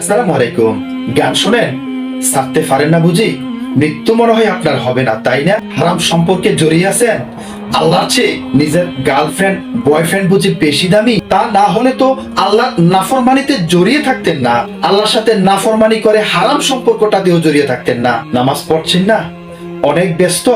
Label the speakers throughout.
Speaker 1: আসসালামু আলাইকুম। গান শোনেন? ছাড়তে পারেন না বুঝি? মৃত্যু মনে হয় আপনার হবে না, তাই না? হারাম সম্পর্কে জড়িয়ে আছেন? চেয়ে নিজের গার্লফ্রেন্ড, বয়ফ্রেন্ড বুঝি বেশি দামি? তা না হলে তো আল্লাহ নাফরমানিতে জড়িয়ে থাকতেন না। আল্লাহর সাথে নাফরমানি করে হারাম সম্পর্কটাতেও জড়িয়ে থাকতেন না। নামাজ পড়ছেন না? অনেক ব্যস্ত,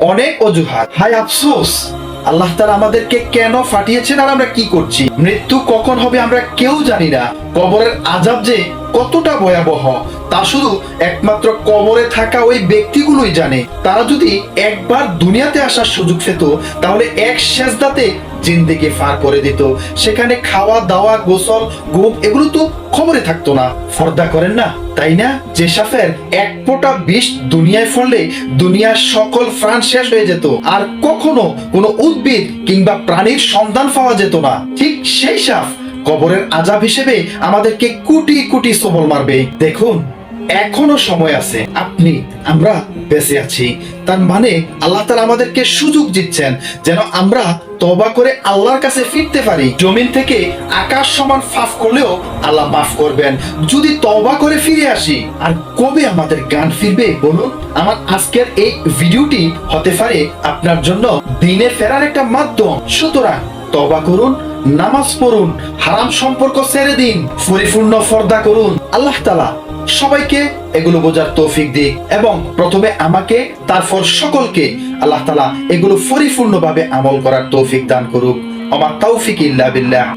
Speaker 1: অনেক অজুহাত। হাই আফসোস! আল্লাহ তাআলা আমাদেরকে কেন ফাটিয়েছেন আর আমরা কি করছি? মৃত্যু কখন হবে আমরা কেউ জানি না। কবরের আজাব যে কতটা ভয়াবহ? তা শুধু একমাত্র কবরে থাকা ওই ব্যক্তিগুলোই জানে। তারা যদি একবার দুনিয়াতে আসার সুযোগ পেত, তাহলে এক সেজদাতে জিন্দিগি ফার করে দিত। সেখানে খাওয়া, দাওয়া, গোসল, ঘুম, এগুলো তো খবরে থাকতো না। ফর্দা করেন না, তাই না? যে সাফের এক ফোঁটা বিষ দুনিয়ায় ফললে দুনিয়ার সকল প্রাণ শেষ হয়ে যেত। আর কখনো কোনো উদ্ভিদ কিংবা প্রাণীর সন্ধান পাওয়া যেত না। ঠিক সেই সাফ কবরের আজাব হিসেবে আমাদেরকে কোটি কোটি সবল মারবে। দেখুন, এখনও সময় আছে। আপনি, আমরা বেঁচে আছি। তার মানে আল্লাহ তাআলা আমাদেরকে সুযোগ দিচ্ছেন যেন আমরা তবা করে আল্লাহর কাছে ফিরতে পারি। জমিন থেকে আকাশ সমান ফাফ করলেও আল্লাহ মাফ করবেন। যদি তবা করে ফিরে আসি, আর কবে আমাদের গান ফিরবে বলুন? আমার আজকের এই ভিডিওটি হতে পারে আপনার জন্য দিনে ফেরার একটা মাধ্যম। সুতরাং তবা করুন নামাজ পড়ুন, হারাম সম্পর্ক ছেড়ে দিন, পরিপূর্ণ ফর্দা করুন। আল্লাহ তালা সবাইকে এগুলো বোঝার তৌফিক দিক এবং প্রথমে আমাকে, তারপর সকলকে আল্লাহ তালা এগুলো পরিপূর্ণভাবে আমল করার তৌফিক দান করুক। আমার তৌফিক ইল্লা বিল্লাহ।